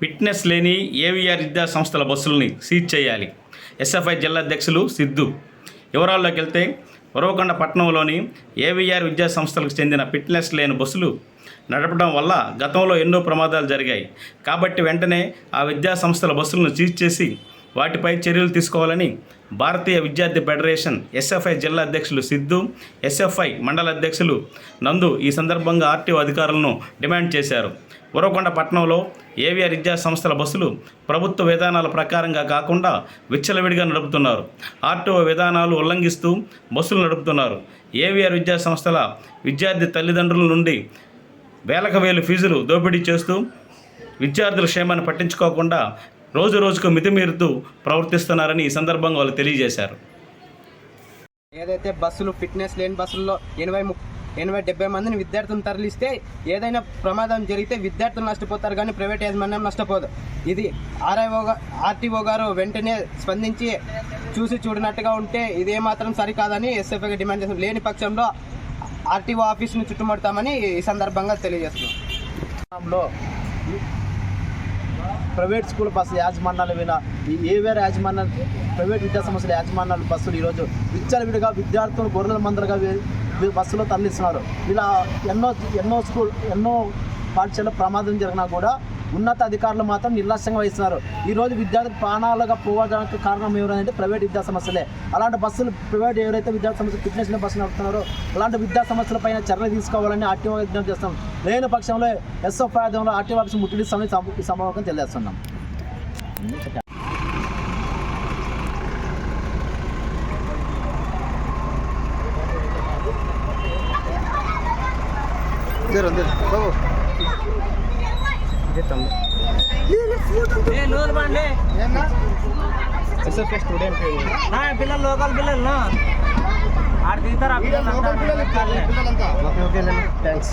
Fitness లేని AVR విద్యా సంస్థల బస్సుల్ని సీజ్ చేయాలి. ఎస్ఎఫ్ఐ జిల్లా అధ్యక్షులు సిద్ధు. వివరాల్లోకి వెళ్తే ఉరవకొండ పట్టణంలోని ఏవిఆర్ విద్యా సంస్థలకు చెందిన ఫిట్నెస్ లేని బస్సులు నడపడం వల్ల గతంలో ఎన్నో ప్రమాదాలు జరిగాయి. కాబట్టి వెంటనే ఆ విద్యా సంస్థల బస్సులను సీజ్ చేసి వాటిపై చర్యలు తీసుకోవాలని భారతీయ విద్యార్థి ఫెడరేషన్ ఎస్ఎఫ్ఐ జిల్లా అధ్యక్షులు సిద్ధు ఎస్ఎఫ్ఐ మండల అధ్యక్షులు నందు ఈ సందర్భంగా ఆర్టీఓ అధికారులను డిమాండ్ చేశారు. ఉరవకొండ పట్టణంలో ఏవిఆర్ విద్యా సంస్థల బస్సులు ప్రభుత్వ విధానాల ప్రకారంగా కాకుండా విచ్చలవిడిగా నడుపుతున్నారు. ఆర్టీఓ విధానాలు ఉల్లంఘిస్తూ బస్సులు నడుపుతున్నారు. ఏవిఆర్ విద్యా సంస్థల విద్యార్థి తల్లిదండ్రుల నుండి వేలకు వేలు ఫీజులు దోపిడీ చేస్తూ విద్యార్థుల క్షేమాన్ని పట్టించుకోకుండా రోజు రోజుకు మితిమీరుతూ ప్రవర్తిస్తున్నారని ఈ సందర్భంగా వాళ్ళు తెలియజేశారు. ఏదైతే బస్సులు ఫిట్నెస్ లేని బస్సుల్లో ఎనభై ము- ఎనభై డెబ్బై మందిని విద్యార్థులను తరలిస్తే ఏదైనా ప్రమాదం జరిగితే విద్యార్థులు నష్టపోతారు కానీ ప్రైవేట్ యాజమాన్యం నష్టపోదు. ఇది ఆర్ఐఓ ఆర్టీఓ గారు వెంటనే స్పందించి చూసి చూడనట్టుగా ఉంటే ఇది ఏమాత్రం సరికాదని ఎస్ఎఫ్ఐ డిమాండ్ చేస్తాం లేని పక్షంలో ఆర్టీఓ ఆఫీస్ను చుట్టుముడతామని ఈ సందర్భంగా తెలియజేస్తున్నాం. ప్రైవేట్ స్కూల్ బస్సు యాజమాన్యాలు విన ఈ వేరే యాజమాన్యాలు ప్రైవేట్ విద్యా సంస్థల యాజమాన్యాలు బస్సులు ఈరోజు విచ్చలవిడిగా విద్యార్థులు గొర్రెల మందలుగా బస్సులో తరలిస్తున్నారు. ఇలా ఎన్నో ఎన్నో స్కూల్ ఎన్నో పాఠశాల ప్రమాదం జరిగినా కూడా ఉన్నత అధికారులు మాత్రం నిర్లక్ష్యంగా వహిస్తున్నారు. ఈరోజు విద్యార్థులు ప్రాణాలుగా పోవడానికి కారణం ఎవరంటే ప్రైవేట్ విద్యా సమస్యలే అలాంటి బస్సులు ప్రైవేట్ ఎవరైతే విద్యా సంస్థలు ఫిట్నెస్ బస్సులు నడుపుతున్నారో అలాంటి విద్యా సంస్థల పైన చర్యలు తీసుకోవాలని ఆర్టీఓ విజ్ఞప్తి చేస్తాం. లేని పక్షంలో ఎస్ఎఫ్ ఆధ్వర్యంలో ఆర్టీఓ ఆఫీస్ ముట్టడిస్తామని తెలియజేస్తున్నాం. అందరూ సమావేశం తెలియజేస్తున్నాం ఎస్ఎఫ్ఐ స్టూడెంట్ పిల్లలు లోకల్ పిల్లలు ఆడ దిగుతారు ఆ పిల్లలు ఓకే ఓకే థ్యాంక్స్